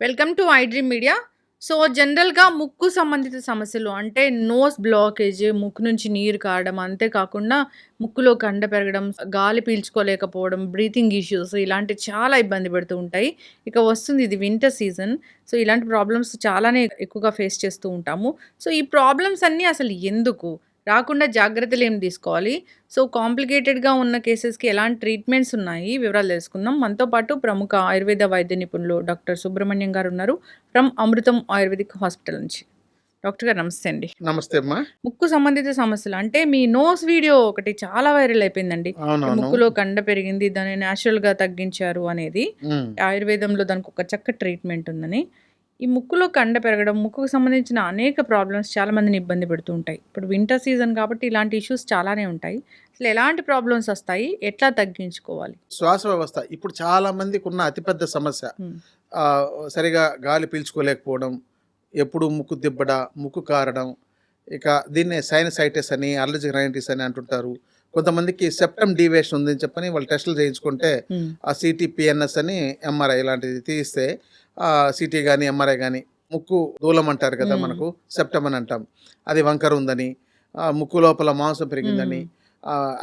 Welcome to iDream media so జనరల్గా ముక్కు సంబంధిత సమస్యలు అంటే నోస్ బ్లాకేజ్ ముక్కు నుంచి నీరు కారడం అంతేకాకుండా ముక్కులో కండ పెరగడం గాలి పీల్చుకోలేకపోవడం బ్రీతింగ్ ఇష్యూస్ ఇలాంటి చాలా ఇబ్బంది పెడుతూ ఉంటాయి. ఇక వస్తుంది ఇది వింటర్ సీజన్ సో ఇలాంటి ప్రాబ్లమ్స్ చాలానే ఎక్కువగా ఫేస్ చేస్తూ ఉంటాము. సో ఈ ప్రాబ్లమ్స్ అన్నీ అసలు ఎందుకు? రాకుండా జాగ్రత్తలు ఏం తీసుకోవాలి? సో కాంప్లికేటెడ్గా ఉన్న కేసెస్కి ఎలాంటి ట్రీట్మెంట్స్ ఉన్నాయి? వివరాలు తెలుసుకుందాం. మనతో పాటు ప్రముఖ ఆయుర్వేద వైద్య నిపుణులు డాక్టర్ సుబ్రహ్మణ్యం గారు ఉన్నారు ఫ్రమ్ అమృతం ఆయుర్వేదిక్ హాస్పిటల్ నుంచి. డాక్టర్ గారు నమస్తే అండి. నమస్తే అమ్మా. ముక్కు సంబంధిత సమస్యలు అంటే మీ నోస్ వీడియో ఒకటి చాలా వైరల్ అయిపోయిందండి. ముక్కులో కండ పెరిగింది దాన్ని natural గా తగ్గించారు అనేది. ఆయుర్వేదంలో దానికి ఒక చక్క ట్రీట్మెంట్ ఉందని. ఈ ముక్కులో కండ పెరగడం ముక్కుకు సంబంధించిన అనేక ప్రాబ్లమ్స్ చాలా మందిని ఇబ్బంది పెడుతూ ఉంటాయి. ఇప్పుడు వింటర్ సీజన్ కాబట్టి ఇలాంటి ఇష్యూస్ చాలానే ఉంటాయి. అసలు ఎలాంటి ప్రాబ్లమ్స్ వస్తాయి? ఎట్లా తగ్గించుకోవాలి? శ్వాస వ్యవస్థ. ఇప్పుడు చాలా మందికి ఉన్న అతిపెద్ద సమస్య. సరిగా గాలి పీల్చుకోలేకపోవడం ఎప్పుడు ముక్కు దిబ్బడ ముక్కు కారడం ఇక దీన్నే సైనసైటిస్ అని అలర్జిక్ రైనటిస్ అని అంటుంటారు. కొంతమందికి సెప్టమ్ డీవియేషన్ ఉందని చెప్పని వాళ్ళు టెస్టులు చేయించుకుంటే. ఆ సిటీ పిఎన్ఎస్ అని ఎంఆర్ఐ ఇలాంటిది తీస్తే ఆ సిటీ కానీ ఎంఆర్ఐ కానీ ముక్కు దూలం అంటారు కదా. మనకు సెప్టమ్ అని అంటాం అది వంకర ఉందని ముక్కు లోపల మాంసం పెరిగిందని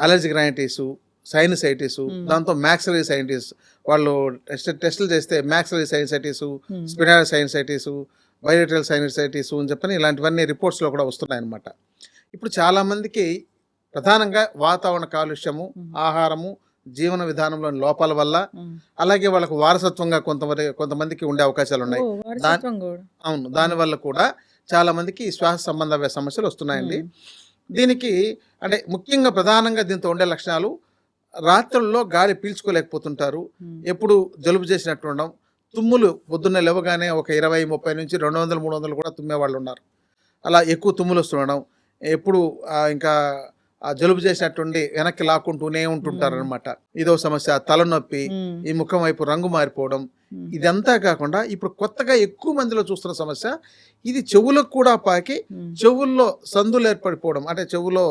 అలర్జిక్ రైనటిస్ సైనసైటిస్. దాంతో మ్యాక్సలరీ సైనటిస్ వాళ్ళు టెస్ట్ టెస్టులు చేస్తే maxillary sinusitis um. Spinal sinusitis బయోటల్ సైనసైటిస్ అని చెప్పని ఇలాంటివన్నీ రిపోర్ట్స్లో కూడా వస్తున్నాయి అన్నమాట ఇప్పుడు చాలామందికి ప్రధానంగా వాతావరణ కాలుష్యము. ఆహారము జీవన విధానంలోని లోపాల వల్ల. అలాగే వాళ్ళకు వారసత్వంగా కొంతమంది కొంతమందికి ఉండే అవకాశాలు ఉన్నాయి అవును దానివల్ల కూడా చాలా మందికి శ్వాస సంబంధ సమస్యలు వస్తున్నాయండి. దీనికి అంటే ముఖ్యంగా ప్రధానంగా దీంతో ఉండే లక్షణాలు రాత్రుల్లో గాలి పీల్చుకోలేకపోతుంటారు. ఎప్పుడు జలుబు చేసినట్టు ఉండడం తుమ్ములు పొద్దున్న లేవగానే ఒక ఇరవై ముప్పై నుంచి రెండు వందలు మూడు వందలు కూడా తుమ్మే వాళ్ళు ఉన్నారు అలా ఎక్కువ తుమ్ములు వస్తుండడం ఎప్పుడు ఇంకా జలుబు చేసినట్టుండి వెనక్కి లాక్కుంటూనే ఉంటుంటారు అనమాట ఇదో సమస్య తలనొప్పి. ఈ ముఖం వైపు రంగు మారిపోవడం. ఇదంతా కాకుండా ఇప్పుడు కొత్తగా ఎక్కువ మందిలో చూస్తున్న సమస్య ఇది చెవులకు కూడా పాకి. చెవుల్లో సందులు ఏర్పడిపోవడం అంటే చెవులో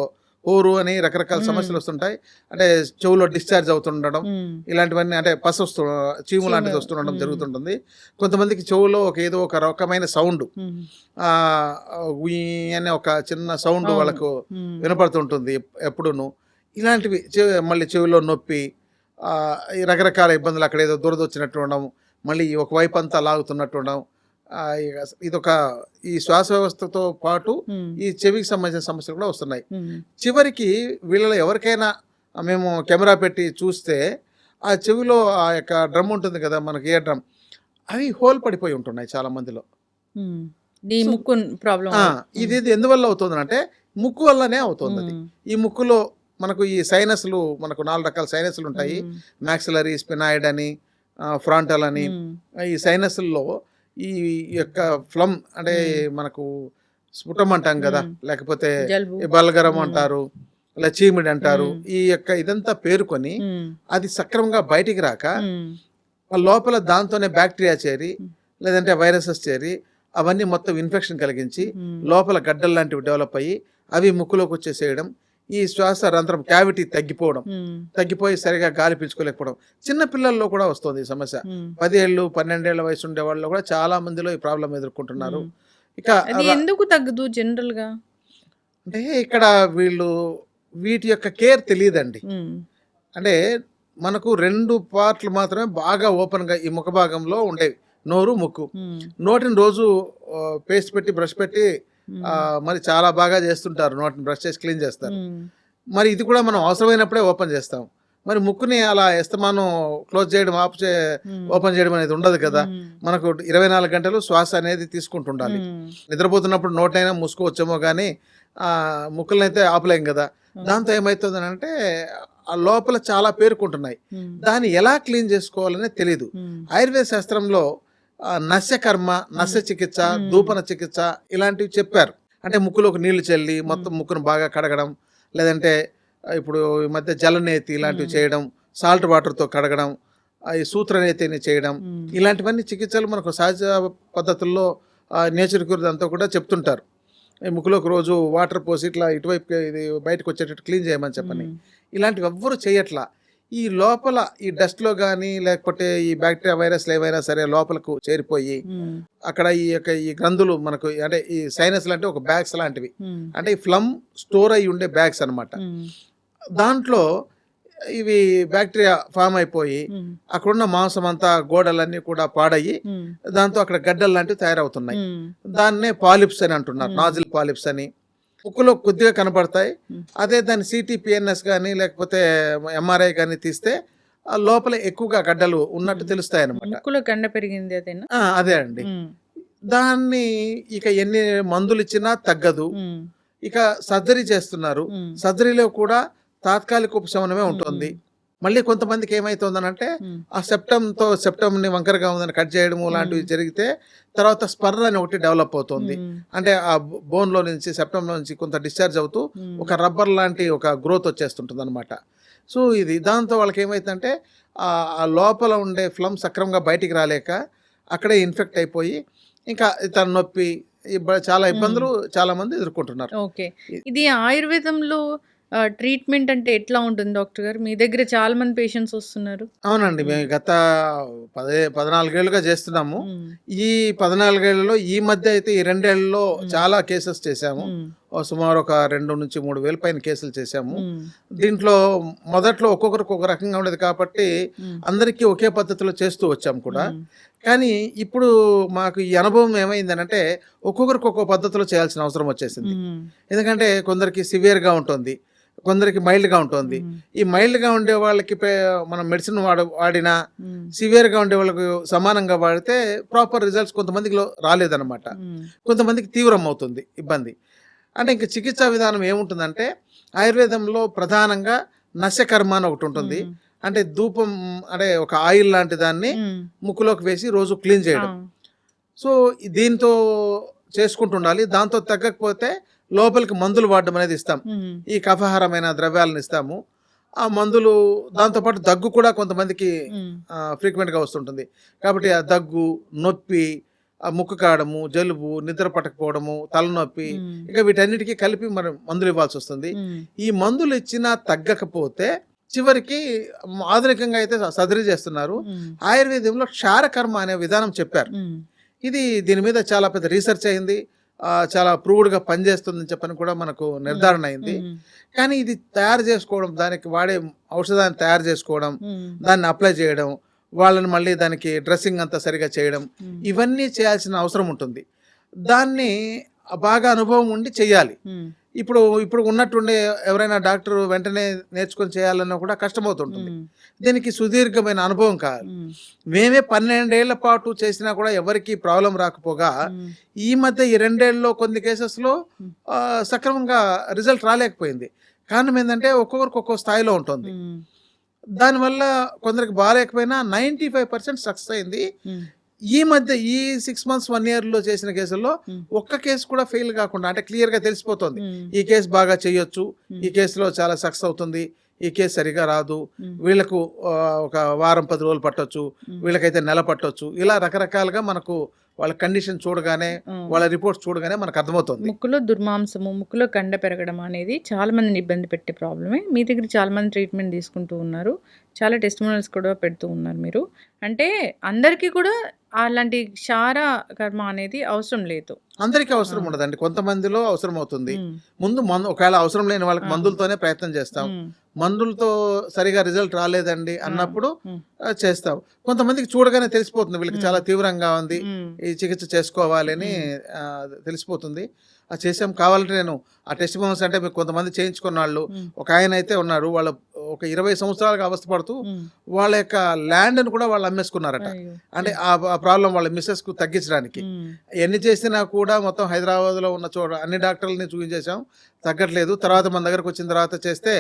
హోరు అని రకరకాల. సమస్యలు వస్తుంటాయి అంటే చెవులో డిశ్చార్జ్ అవుతుండడం. ఇలాంటివన్నీ అంటే పస వస్తు చీము లాంటిది. వస్తుండడం. జరుగుతుంటుంది కొంతమందికి చెవులో ఒక ఏదో ఒక రకమైన సౌండ్ అనే ఒక చిన్న సౌండ్. వాళ్ళకు. వినపడుతుంటుంది ఎప్- ఎప్పుడూను ఇలాంటివి మళ్ళీ చెవిలో నొప్పి రకరకాల ఇబ్బందులు అక్కడ ఏదో దురద వచ్చినట్టు ఉండడం మళ్ళీ ఒక వైపు అంతా లాగుతున్నట్టు ఉండడం ఇదొక ఈ శ్వాస వ్యవస్థతో పాటు. ఈ చెవికి సంబంధించిన సమస్యలు కూడా వస్తున్నాయి. చివరికి వీళ్ళలో ఎవరికైనా మేము కెమెరా పెట్టి చూస్తే ఆ చెవిలో ఆ యొక్క డ్రమ్ ఉంటుంది కదా మనకి ఏ డ్రమ్ అవి హోల్ పడిపోయి ఉంటున్నాయి చాలా మందిలో. ముక్కు ప్రాబ్లం ఇది ఎందువల్ల అవుతుంది అంటే ముక్కు వల్లనే అవుతుంది అది ఈ ముక్కులో మనకు ఈ సైనస్లు మనకు నాలుగు రకాల సైనస్లు ఉంటాయి మ్యాక్సిలరీ స్పినాయిడ్ అని ఫ్రాంటల్ అని. ఈ సైనస్ల్లో ఈ యొక్క ఫ్లమ్ అంటే. మనకు స్ఫుటం అంటాం కదా. లేకపోతే బలగరం. అంటారు ఇలా చీమిడి అంటారు. ఈ యొక్క ఇదంతా పేరుకొని. అది సక్రమంగా బయటికి రాక లోపల దాంతోనే బ్యాక్టీరియా చేరి. లేదంటే వైరసెస్ చేరి అవన్నీ మొత్తం ఇన్ఫెక్షన్ కలిగించి. లోపల గడ్డలు లాంటివి డెవలప్ అయ్యి అవి ముక్కులోకి వచ్చేసేయడం ఈ శ్వాస రంధ్రం క్యావిటీ తగ్గిపోవడం. తగ్గిపోయి సరిగా గాలి పీల్చుకోలేకపోవడం చిన్న పిల్లల్లో కూడా వస్తుంది ఈ సమస్య ఉమ్. పదేళ్ళు పన్నెండేళ్ళ వయసు ఉండే వాళ్ళు కూడా చాలా మందిలో ఈ ప్రాబ్లం ఎదుర్కొంటున్నారు. ఇక ఎందుకు తగ్గదు జనరల్గా అంటే ఇక్కడ వీళ్ళు వీటి యొక్క కేర్ తెలియదండి. అంటే మనకు రెండు పార్ట్లు మాత్రమే బాగా ఓపెన్గా ఈ ముఖ భాగంలో ఉండేవి నోరు ముక్కు. నోటిని రోజు పేస్ట్ పెట్టి బ్రష్ పెట్టి మరి చాలా బాగా చేస్తుంటారు నోటిని బ్రష్ చేసి క్లీన్ చేస్తారు. మరి ఇది కూడా మనం అవసరమైనప్పుడే ఓపెన్ చేస్తాం మరి ముక్కుని అలా ఎస్తమానం క్లోజ్ చేయడం ఆఫ్ చే. ఓపెన్ చేయడం అనేది ఉండదు కదా. మనకు ఇరవై నాలుగు గంటలు శ్వాస అనేది తీసుకుంటుండాలి. నిద్రపోతున్నప్పుడు నోటైనా మూసుకోవచ్చేమో కానీ ఆ ముక్కులనైతే ఆపలేం కదా దాంతో ఏమవుతుంది అంటే ఆ లోపల చాలా పేరుకుంటున్నాయి. దాన్ని ఎలా క్లీన్ చేసుకోవాలనే తెలీదు ఉమ్. ఆయుర్వేద శాస్త్రంలో ఆ, నస్య చికిత్స. ధూపన చికిత్స ఇలాంటివి చెప్పారు అంటే ముక్కులోకి నీళ్ళు చల్లి మొత్తం ముక్కును బాగా కడగడం లేదంటే ఇప్పుడు ఈ మధ్య జలనేతి ఇలాంటివి. చేయడం సాల్ట్ వాటర్తో కడగడం ఈ సూత్రనేతిని చేయడం. ఇలాంటివన్నీ చికిత్సలు మనకు సహజ పద్ధతుల్లో నేచర్ క్యూర్ అంతా కూడా చెప్తుంటారు ఈ ముక్కులోకి రోజు వాటర్ పోసి ఇట్లా ఇటువైపు ఇది బయటకు వచ్చేటట్టు క్లీన్ చేయమని చెప్పని. ఇలాంటివి ఎవ్వరు చేయట్లా ఈ లోపల ఈ డస్ట్లో కానీ లేకపోతే ఈ బ్యాక్టీరియా వైరస్లు ఏవైనా సరే లోపలకు చేరిపోయి అక్కడ ఈ యొక్క ఈ గ్రంథులు మనకు అంటే ఈ సైనస్ అంటే ఒక బ్యాగ్స్ లాంటివి. అంటే ఈ ఫ్లమ్ స్టోర్ అయి ఉండే బ్యాగ్స్ అన్నమాట. ఉమ్, దాంట్లో ఇవి బ్యాక్టీరియా ఫామ్ అయిపోయి అక్కడున్న మాంసం అంతా గోడలన్నీ కూడా పాడయ్యి దాంతో అక్కడ గడ్డలు లాంటివి తయారవుతున్నాయి. దాన్నే పాలిప్స్ అని అంటున్నారు. నాజిల్ పాలిప్స్ అని. ముక్కులో కొద్దిగా కనపడతాయి. అదే దాని సిటీ పిఎన్ఎస్ కానీ లేకపోతే ఎంఆర్ఐ కానీ తీస్తే లోపల ఎక్కువగా గడ్డలు ఉన్నట్టు. తెలుస్తాయి అనమాట ముక్కులో పెరిగింది అదేనా? అదే అండి. దాన్ని ఇక ఎన్ని మందులు ఇచ్చినా తగ్గదు ఇక సర్జరీ చేస్తున్నారు. సర్జరీలో కూడా తాత్కాలిక ఉపశమనమే ఉంటుంది. మళ్ళీ కొంతమందికి ఏమైతుందనంటే ఉమ్, ఆ సెప్టమ్తో సెప్టమ్ని వంకరగా ఉందని కట్ చేయడము లాంటివి. జరిగితే తర్వాత స్పర్ర అని ఒకటి డెవలప్ అవుతుంది. అంటే ఆ బోన్లో నుంచి సెప్టంలో నుంచి కొంత డిశ్చార్జ్ అవుతూ ఒక రబ్బర్ లాంటి ఒక గ్రోత్ వచ్చేస్తుంటుంది అనమాట సో ఇది దాంతో వాళ్ళకి ఏమైతుందంటే ఆ లోపల ఉండే ఫ్లమ్ సక్రమంగా బయటికి రాలేక అక్కడే ఇన్ఫెక్ట్ అయిపోయి ఇంకా తన నొప్పి చాలా ఇబ్బందులు చాలా మంది ఎదుర్కొంటున్నారు. ఓకే. ఇది ఆయుర్వేదంలో ట్రీట్మెంట్ అంటే ఎట్లా ఉంటుంది డాక్టర్ గారు? మీ దగ్గర చాలా మంది పేషెంట్స్ వస్తున్నారు. అవునండి మేము గత పదే పద్నాలుగేళ్ళుగా చేస్తున్నాము. ఈ పద్నాలుగేళ్ళలో ఈ మధ్య అయితే ఈ రెండేళ్ళలో. చాలా కేసెస్ చేశాము. సుమారు ఒక రెండు నుంచి మూడు వేల పైన కేసులు చేశాము. దీంట్లో మొదట్లో ఒక్కొక్కరికి ఒక రకంగా ఉండేది కాబట్టి అందరికీ ఒకే పద్ధతిలో చేస్తూ వచ్చాం కూడా. కానీ ఇప్పుడు మాకు ఈ అనుభవం ఏమైందనంటే ఒక్కొక్కరికి ఒక్కో పద్ధతిలో చేయాల్సిన అవసరం వచ్చేసింది. ఎందుకంటే కొందరికి సివియర్గా ఉంటుంది. కొందరికి మైల్డ్గా ఉంటుంది. ఈ మైల్డ్గా ఉండే వాళ్ళకి మనం మెడిసిన్ వాడ వాడినా సివియర్గా ఉండే వాళ్ళకి సమానంగా వాడితే ప్రాపర్ రిజల్ట్స్ కొంతమందికి రాలేదన్నమాట. కొంతమందికి తీవ్రం అవుతుంది ఇబ్బంది. అంటే ఇంక చికిత్సా విధానం ఏముంటుందంటే ఆయుర్వేదంలో ప్రధానంగా నశ్యకర్మ అని ఒకటి ఉంటుంది. అంటే ధూపం అంటే ఒక ఆయిల్ లాంటి దాన్ని ముక్కులోకి వేసి రోజు క్లీన్ చేయడం. సో దీంతో చేసుకుంటుండాలి. దాంతో తగ్గకపోతే లోపలికి మందులు వాడడం అనేది ఇస్తాం. ఈ కఫహారమైన ద్రవ్యాలను ఇస్తాము. ఆ మందులు దాంతోపాటు దగ్గు కూడా కొంతమందికి ఫ్రీక్వెంట్గా వస్తుంటుంది. కాబట్టి ఆ దగ్గు నొప్పి ఆ ముక్కు కాడము జలుబు నిద్ర పట్టకపోవడము తలనొప్పి ఇక వీటన్నిటికీ కలిపి మనం మందులు ఇవ్వాల్సి వస్తుంది. ఈ మందులు ఇచ్చినా తగ్గకపోతే చివరికి ఆధునికంగా అయితే సర్జరీ చేస్తున్నారు. ఆయుర్వేదంలో క్షారకర్మ అనే విధానం చెప్పారు. ఇది దీని మీద చాలా పెద్ద రీసెర్చ్ అయింది. చాలా ప్రూవ్డ్గా పనిచేస్తుందని చెప్పని కూడా మనకు నిర్ధారణ అయింది. కానీ ఇది తయారు చేసుకోవడం దానికి వాడే ఔషధాన్ని తయారు చేసుకోవడం దాన్ని అప్లై చేయడం వాళ్ళని మళ్ళీ దానికి డ్రెస్సింగ్ అంతా సరిగా చేయడం ఇవన్నీ చేయాల్సిన అవసరం ఉంటుంది. దాన్ని బాగా అనుభవం ఉండి చేయాలి ఇప్పుడు ఇప్పుడు ఉన్నట్టుండే ఎవరైనా డాక్టర్ వెంటనే నేర్చుకొని చేయాలన్నా కూడా కష్టమవుతుంటుంది. దీనికి సుదీర్ఘమైన అనుభవం ఉమ్, మేమే. పన్నెండేళ్ళ పాటు చేసినా కూడా ఎవరికి ప్రాబ్లం రాకపోగా ఈ మధ్య ఈ రెండేళ్ళలో కొన్ని కేసెస్లో సక్రమంగా రిజల్ట్ రాలేకపోయింది. కారణం ఏంటంటే ఒక్కొక్కరికి ఒక్కో స్థాయిలో ఉంటుంది. దానివల్ల కొందరికి బాగాలేకపోయినా నైంటీ ఫైవ్ పర్సెంట్ సక్సెస్ అయింది. ఈ మధ్య ఈ సిక్స్ మంత్స్ వన్ ఇయర్లో చేసిన కేసుల్లో. ఒక్క కేసు కూడా ఫెయిల్ కాకుండా అంటే క్లియర్గా తెలిసిపోతుంది. ఉమ్, ఈ కేసు బాగా చేయొచ్చు. ఈ కేసులో చాలా సక్సెస్ అవుతుంది ఈ కేసు సరిగా రాదు వీళ్ళకు ఒక వారం పది రోజులు పట్టొచ్చు వీళ్ళకైతే నెల పట్టొచ్చు. ఇలా రకరకాలుగా మనకు వాళ్ళ కండిషన్ చూడగానే. వాళ్ళ రిపోర్ట్స్ చూడగానే మనకు అర్థమవుతుంది. ముక్కులో దుర్మాంసము ముక్కులో కండ పెరగడం అనేది చాలా మందిని ఇబ్బంది పెట్టే ప్రాబ్లమే మీ దగ్గర చాలా మంది ట్రీట్మెంట్ తీసుకుంటూ ఉన్నారు. చాలా టెస్టిమోనల్స్ కూడా పెడుతూ ఉన్నారు మీరు. అంటే అందరికీ కూడా అలాంటి క్షార కర్మ అనేది అవసరం లేదు. అందరికీ అవసరం. ఉండదండి. కొంతమందిలో అవసరం అవుతుంది ముందు మందు ఒకవేళ అవసరం లేని వాళ్ళకి. మందులతోనే ప్రయత్నం చేస్తాం. మందులతో సరిగా రిజల్ట్ రాలేదండి అన్నప్పుడు చేస్తాం. కొంతమందికి చూడగానే తెలిసిపోతుంది. వీళ్ళకి. చాలా తీవ్రంగా ఉంది. ఈ చికిత్స చేసుకోవాలి అని ఆ, తెలిసిపోతుంది. ఆ చేసాం కావాలంటే నేను ఆ టెస్ట్ మోమల్స్ అంటే మీకు కొంతమంది చేయించుకున్న వాళ్ళు ఒక ఆయన అయితే ఉన్నారు. వాళ్ళు ఒక ఇరవై సంవత్సరాలుగా అవస్థపడుతూ. వాళ్ళ యొక్క ల్యాండ్ని కూడా వాళ్ళు అమ్మేసుకున్నారట. అంటే ఆ ప్రాబ్లం వాళ్ళ మిస్సెస్కు తగ్గించడానికి ఎన్ని చేసినా కూడా మొత్తం హైదరాబాద్లో ఉన్న చోట అన్ని డాక్టర్లని చూపించేశాం తగ్గట్లేదు. తర్వాత మన దగ్గరకు వచ్చిన తర్వాత చేస్తే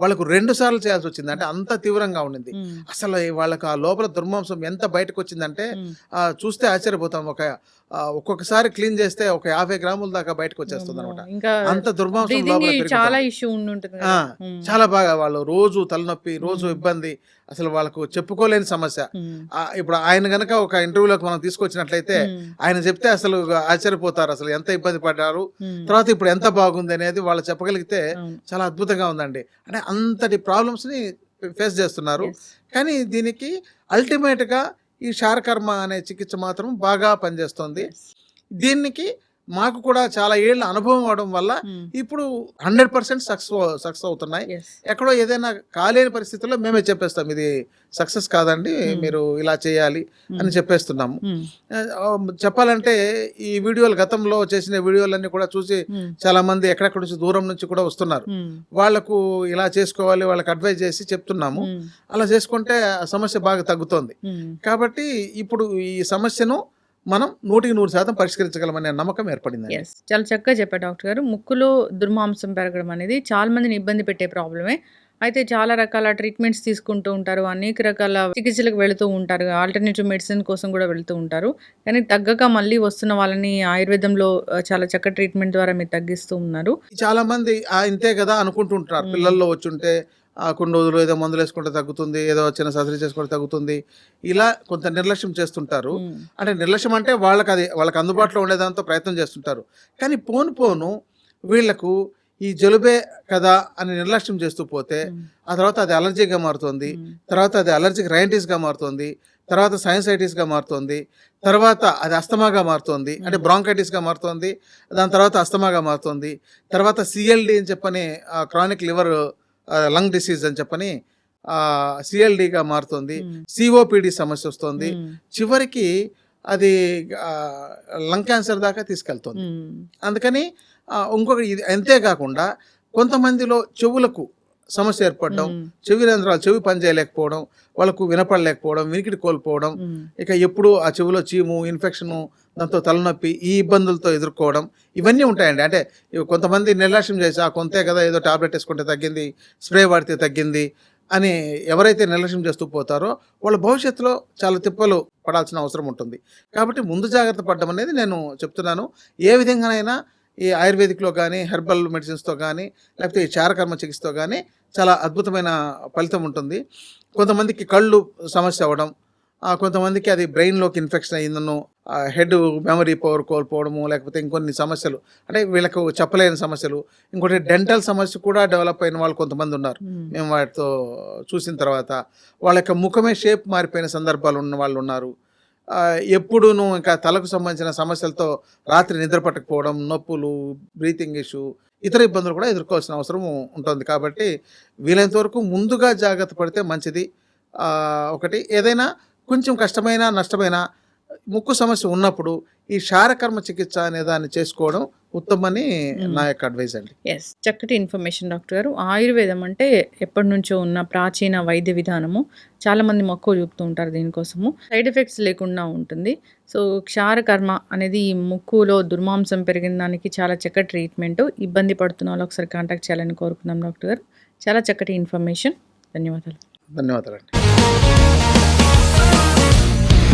వాళ్ళకు రెండు సార్లు చేయాల్సి వచ్చింది. అంటే అంత తీవ్రంగా ఉండింది. అసలు వాళ్ళకి ఆ లోపల దుర్మాంసం ఎంత బయటకు వచ్చిందంటే చూస్తే ఆశ్చర్యపోతాం. ఒక ఒక్కొక్కసారి క్లీన్ చేస్తే ఒక యాభై గ్రాముల దాకా బయటకు వచ్చేస్తుంది అనమాట. అంత దుర్మాంసం లోపల. చాలా ఇష్యూ చాలా బాగా వాళ్ళు రోజు తలనొప్పి రోజు. ఇబ్బంది అసలు వాళ్ళకు చెప్పుకోలేని సమస్య ఇప్పుడు ఆయన గనక ఒక ఇంటర్వ్యూలోకి మనం తీసుకొచ్చినట్లయితే ఆయన చెప్తే అసలు ఆశ్చర్యపోతారు అసలు ఎంత ఇబ్బంది పడ్డారు. తర్వాత ఇప్పుడు ఎంత బాగుంది అనేది వాళ్ళు చెప్పగలిగితే. చాలా అద్భుతంగా ఉందండి అంటే అంతటి ప్రాబ్లమ్స్ని ఫేస్ చేస్తున్నారు. కానీ దీనికి అల్టిమేట్గా ఈ శారకర్మ అనే చికిత్స మాత్రం బాగా పనిచేస్తుంది. దీనికి మాకు కూడా చాలా ఏళ్ళ అనుభవం అవడం వల్ల. ఇప్పుడు హండ్రెడ్ పర్సెంట్ సక్సెస్ సక్సెస్ అవుతున్నాయి. ఎక్కడో ఏదైనా కాలేని పరిస్థితుల్లో మేమే చెప్పేస్తాం ఇది సక్సెస్ కాదండి. మీరు ఇలా చేయాలి అని చెప్పేస్తున్నాము చెప్పాలంటే ఈ వీడియోలు గతంలో చేసిన వీడియోలన్నీ కూడా చూసి. చాలా మంది ఎక్కడెక్కడ నుంచి దూరం నుంచి కూడా వస్తున్నారు. వాళ్ళకు ఇలా చేసుకోవాలి వాళ్ళకి అడ్వైజ్ చేసి చెప్తున్నాము. అలా చేసుకుంటే ఆ సమస్య బాగా తగ్గుతోంది. కాబట్టి ఇప్పుడు ఈ సమస్యను మనం నూటికి నూరు శాతం పరిష్కరించగలమనే నమ్మకం ఏర్పడింది చాలా చక్కగా చెప్పారు డాక్టర్ గారు. ముక్కులో దుర్మాంసం పెరగడం అనేది చాలా మందిని ఇబ్బంది పెట్టే ప్రాబ్లమే. అయితే చాలా రకాల ట్రీట్మెంట్స్ తీసుకుంటూ ఉంటారు. అనేక రకాల చికిత్సలకు వెళుతూ ఉంటారు. ఆల్టర్నేటివ్ మెడిసిన్ కోసం కూడా వెళుతూ ఉంటారు. కానీ తగ్గక మళ్ళీ వస్తున్న వాళ్ళని ఆయుర్వేదంలో చాలా చక్కటి ట్రీట్మెంట్ ద్వారా మీరు తగ్గిస్తూ ఉన్నారు. చాలా మంది ఇంతే కదా అనుకుంటుంటారు. పిల్లల్లో వచ్చుంటే కొన్ని రోజులు ఏదో మందులు వేసుకుంటే తగ్గుతుంది ఏదో చిన్న సర్జరీ చేసుకుంటే తగ్గుతుంది. ఇలా కొంత నిర్లక్ష్యం చేస్తుంటారు. అంటే నిర్లక్ష్యం అంటే వాళ్ళకి అది వాళ్ళకి అందుబాటులో ఉండేదాంతో ప్రయత్నం చేస్తుంటారు. కానీ పోను పోను వీళ్ళకు ఈ జలుబే కదా అని నిర్లక్ష్యం చేస్తూ పోతే ఆ తర్వాత అది అలర్జీగా మారుతుంది. తర్వాత అది అలర్జిక్ రైనటిస్గా మారుతుంది. తర్వాత సైనసైటిస్గా మారుతుంది. తర్వాత అది అస్తమాగా మారుతుంది. అంటే బ్రాంకైటిస్గా మారుతుంది. దాని తర్వాత అస్తమాగా మారుతుంది. తర్వాత సిఎల్డి అని చెప్పని క్రానిక్ లివర్ లంగ్ డిసీజ్ అని చెప్పని సిఎల్డిగా మారుతుంది. సిఓపిడి సమస్య వస్తుంది. చివరికి అది లంగ్ క్యాన్సర్ దాకా తీసుకెళ్తుంది. అందుకని ఆ, ఇంకొకటి ఇది అంతేకాకుండా కొంతమందిలో చెవులకు సమస్య ఏర్పడడం చెవి రంధ్రాలు చెవి పని చేయలేకపోవడం వాళ్ళకు వినపడలేకపోవడం వినికిడి కోల్పోవడం ఇక ఎప్పుడు ఆ చెవిలో చీము ఇన్ఫెక్షను దాంతో తలనొప్పి ఈ ఇబ్బందులతో ఎదుర్కోవడం ఇవన్నీ ఉంటాయండి. అంటే కొంతమంది నిర్లక్ష్యం చేసి ఆ కొంతే కదా ఏదో టాబ్లెట్ వేసుకుంటే తగ్గింది స్ప్రే వాడితే తగ్గింది అని ఎవరైతే నిర్లక్ష్యం చేస్తూ పోతారో వాళ్ళ భవిష్యత్తులో చాలా తిప్పలు పడాల్సిన అవసరం ఉంటుంది. కాబట్టి ముందు జాగ్రత్త పడడం అనేది నేను చెప్తున్నాను. ఏ విధంగానైనా ఈ ఆయుర్వేదిక్లో కానీ హెర్బల్ మెడిసిన్స్తో కానీ లేకపోతే ఈ చారకర్మ చికిత్సతో కానీ చాలా అద్భుతమైన ఫలితం ఉంటుంది. కొంతమందికి కళ్ళు సమస్య అవ్వడం కొంతమందికి అది బ్రెయిన్లోకి ఇన్ఫెక్షన్ అయ్యిందను హెడ్ మెమరీ పవర్ కోల్పోవడము లేకపోతే ఇంకొన్ని సమస్యలు అంటే వీళ్ళకు చెప్పలేని సమస్యలు ఇంకోటి డెంటల్ సమస్య కూడా డెవలప్ అయిన వాళ్ళు కొంతమంది ఉన్నారు. మేము వాటితో చూసిన తర్వాత వాళ్ళ యొక్క ముఖమే షేప్ మారిపోయిన సందర్భాలు ఉన్న వాళ్ళు ఉన్నారు. ఎప్పుడూను ఇంకా తలకు సంబంధించిన సమస్యలతో రాత్రి నిద్ర పట్టకపోవడం నొప్పులు బ్రీతింగ్ ఇష్యూ ఇతర ఇబ్బందులు కూడా ఎదుర్కోవాల్సిన అవసరం ఉంటుంది. కాబట్టి వీలైనంత వరకు ముందుగా జాగ్రత్త పడితే మంచిది. ఒకటి ఏదైనా కొంచెం కష్టమైన నష్టమైన ముక్కు సమస్య ఉన్నప్పుడు ఈ శారకర్మ చికిత్స అనే దాన్ని చేసుకోవడం ఉత్తమని నా యొక్క అడ్వైజ్ అండి. ఎస్ చక్కటి ఇన్ఫర్మేషన్ డాక్టర్ గారు. ఆయుర్వేదం అంటే ఎప్పటి నుంచో ఉన్న ప్రాచీన వైద్య విధానము. చాలా మంది మక్కువ చూపుతూ ఉంటారు దీనికోసము. సైడ్ ఎఫెక్ట్స్ లేకుండా ఉంటుంది. సో క్షారకర్మ అనేది ఈ ముక్కులో దుర్మాంసం పెరిగిన దానికి చాలా చక్కటి ట్రీట్మెంట్ ఇబ్బంది పడుతున్న వాళ్ళు ఒకసారి కాంటాక్ట్ చేయాలని కోరుకుందాం డాక్టర్ గారు. చాలా చక్కటి ఇన్ఫర్మేషన్ ధన్యవాదాలు. ధన్యవాదాలండి.